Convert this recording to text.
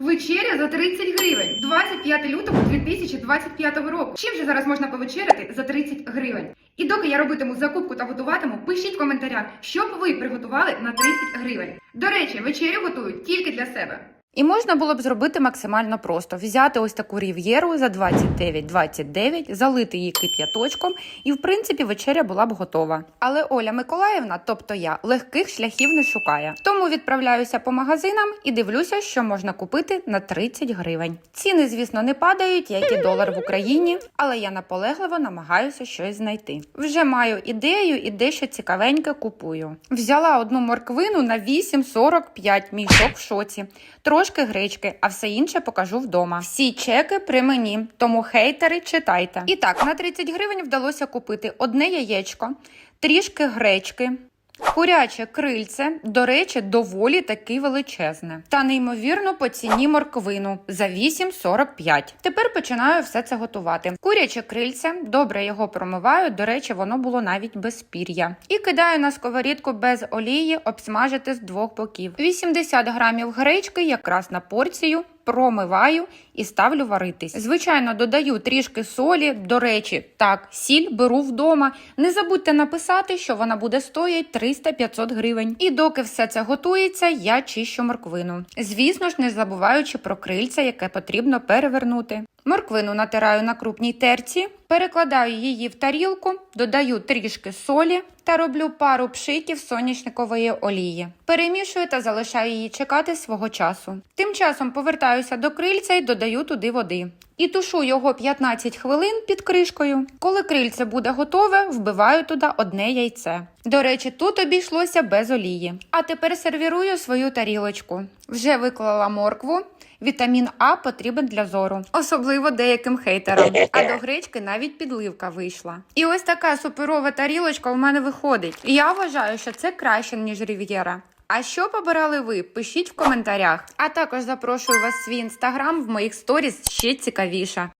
Вечеря за 30 гривень. 25 лютого 2025 року. Чим же зараз можна повечеряти за 30 гривень? І доки я робитиму закупку та готуватиму, пишіть в коментарях, що б ви приготували на 30 гривень. До речі, вечерю готують тільки для себе. І можна було б зробити максимально просто: взяти ось таку рів'єру за 29,29, залити її кип'яточком, і в принципі вечеря була б готова. Але Оля Миколаївна, тобто я, легких шляхів не шукає. Тому відправляюся по магазинам і дивлюся, що можна купити на 30 гривень. Ціни, звісно, не падають, як і долар в Україні, але я наполегливо намагаюся щось знайти. Вже маю ідею і дещо цікавеньке купую. Взяла одну морквину на 8,45 мішок в шоці трошки гречки, а все інше покажу вдома. Всі чеки при мені, тому хейтери читайте. І так, на 30 гривень вдалося купити одне яєчко, трішки гречки. Куряче крильце, до речі, доволі таки величезне. Та неймовірно по ціні морквину за 8,45. Тепер починаю все це готувати. Куряче крильце, добре його промиваю. До речі, воно було навіть без пір'я. І кидаю на сковорідку без олії обсмажити з двох боків. 80 грамів гречки якраз на порцію. Промиваю і ставлю варитись. Звичайно, додаю трішки солі. До речі, так, сіль беру вдома. Не забудьте написати, що вона буде стоїть 300-500 гривень. І доки все це готується, я чищу морквину. Звісно ж, не забуваючи про крильце, яке потрібно перевернути. Морквину натираю на крупній терці, перекладаю її в тарілку, додаю трішки солі та роблю пару пшиків соняшникової олії. Перемішую та залишаю її чекати свого часу. Тим часом повертаюся до крильця і додаю туди води. І тушу його 15 хвилин під кришкою. Коли крильце буде готове, вбиваю туди одне яйце. До речі, тут обійшлося без олії. А тепер сервірую свою тарілочку. Вже виклала моркву. Вітамін А потрібен для зору, особливо деяким хейтерам. А до гречки навіть підливка вийшла. І ось така суперова тарілочка у мене виходить. І Я вважаю, що це краще ніж Рів'єра. А що побирали ви? Пишіть в коментарях. А також запрошую вас в свій інстаграм в моїх сторіс ще цікавіше.